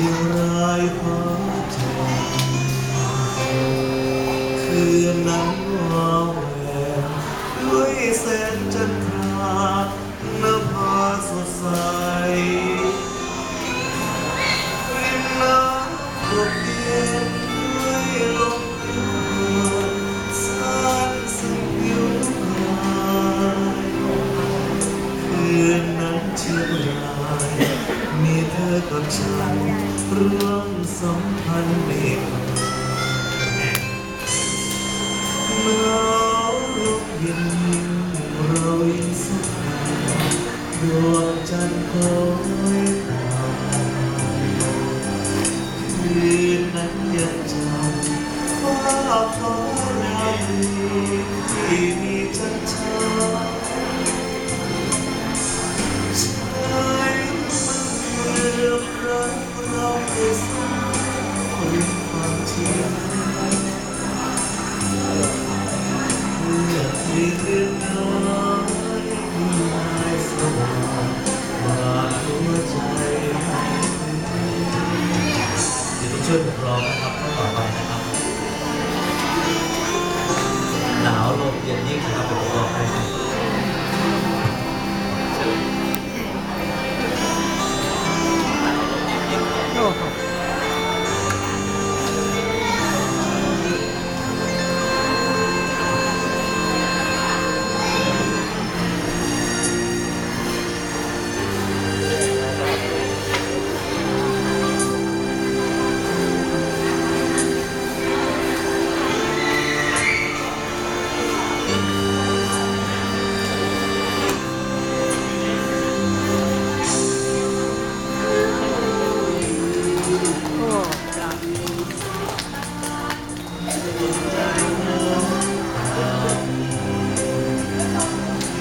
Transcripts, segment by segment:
ที่ร้ายพัดทองคืนนั้นวาวแวด้วยแสงจันทราน้าผาสดใส กับฉันร่วมสัมพันธ์เมตตาหนาวลมเย็นเรายังสักดวงจันทร์คอยตามคืนนั้นยังจำฟ้าฟ้าราตรีที่มีจันทร์ ช่วยผมร้องนะครับข้อต่อไปนะครับ หนาวลมเย็นยิ่งนะครับผมร้อกให้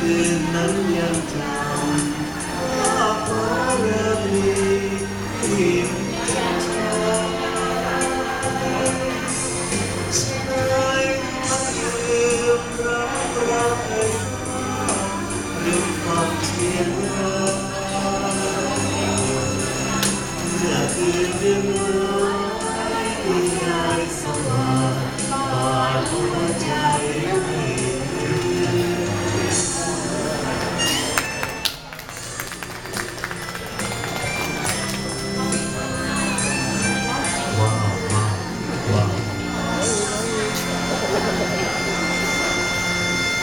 คืนนั้นยังจำภาพฟ้าเรือดีที่มีจันทราชายมันลืมรักรักให้ลืมความเชียงรายเมื่อคืนเดือน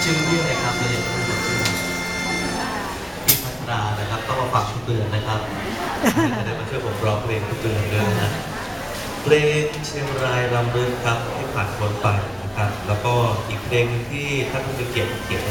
ชื่อเรื่องอะไรครับเรียนชื่อพี่พัทรานะครับต้องมาฝากทุกเดือนนะครับเดี๋ยวมาช่วยผมร้องเพลงทุกเดือนเลยนะเพลงเชียงรายลำลึกครับที่ผ่านคนไปนะครับ แล้วก็อีกเพลงที่ท่านผู้มีเกียรติเขียน